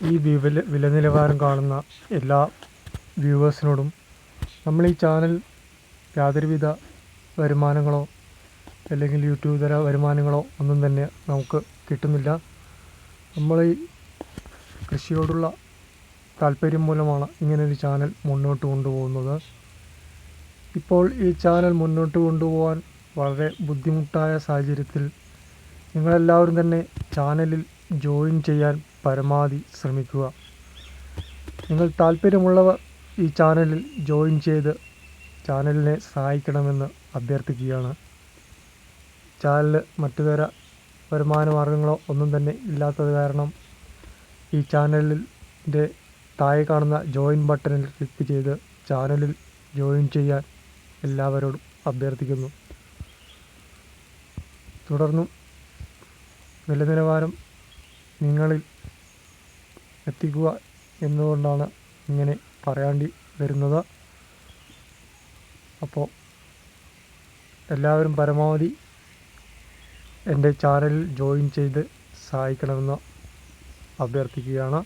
ഈ വില വില നിലവാരം കാണുന്ന എല്ലാ വ്യൂവേഴ്സിനോടും നമ്മൾ ഈ ചാനൽ യാതൊരുവിധ വരുമാനങ്ങളോ അല്ലെങ്കിൽ യൂട്യൂബ് തര വരുമാനങ്ങളോ ഒന്നും തന്നെ നമുക്ക് കിട്ടുന്നില്ല. നമ്മൾ ഈ കൃഷിയോടുള്ള താല്പര്യം മൂലമാണ് ഇങ്ങനൊരു ചാനൽ മുന്നോട്ട് കൊണ്ടുപോകുന്നത്. ഇപ്പോൾ ഈ ചാനൽ മുന്നോട്ട് കൊണ്ടുപോകാൻ വളരെ ബുദ്ധിമുട്ടായ സാഹചര്യത്തിൽ നിങ്ങളെല്ലാവരും തന്നെ ചാനലിൽ ജോയിൻ ചെയ്യാൻ പരമാവധി ശ്രമിക്കുക. നിങ്ങൾ താല്പര്യമുള്ളവർ ഈ ചാനലിൽ ജോയിൻ ചെയ്ത് ചാനലിനെ സഹായിക്കണമെന്ന് അഭ്യർത്ഥിക്കുകയാണ്. ചാനൽ മറ്റു തര വരുമാന മാർഗങ്ങളോ ഒന്നും തന്നെ ഇല്ലാത്തത് കാരണം ഈ ചാനലിന്റെ താഴെ കാണുന്ന ജോയിൻ ബട്ടണിൽ ക്ലിക്ക് ചെയ്ത് ചാനലിൽ ജോയിൻ ചെയ്യാൻ എല്ലാവരോടും അഭ്യർത്ഥിക്കുന്നു. തുടർന്നും നിലനിലവാരം നിങ്ങളിൽ എത്തിക്കുക എന്നുകൊണ്ടാണ് ഇങ്ങനെ പറയാണ്ടി വരുന്നത്. അപ്പോൾ എല്ലാവരും പരമാവധി എന്റെ ചാനലിൽ ജോയിൻ ചെയ്ത് സഹായിക്കണമെന്ന് അഭ്യർത്ഥിക്കുകയാണ്.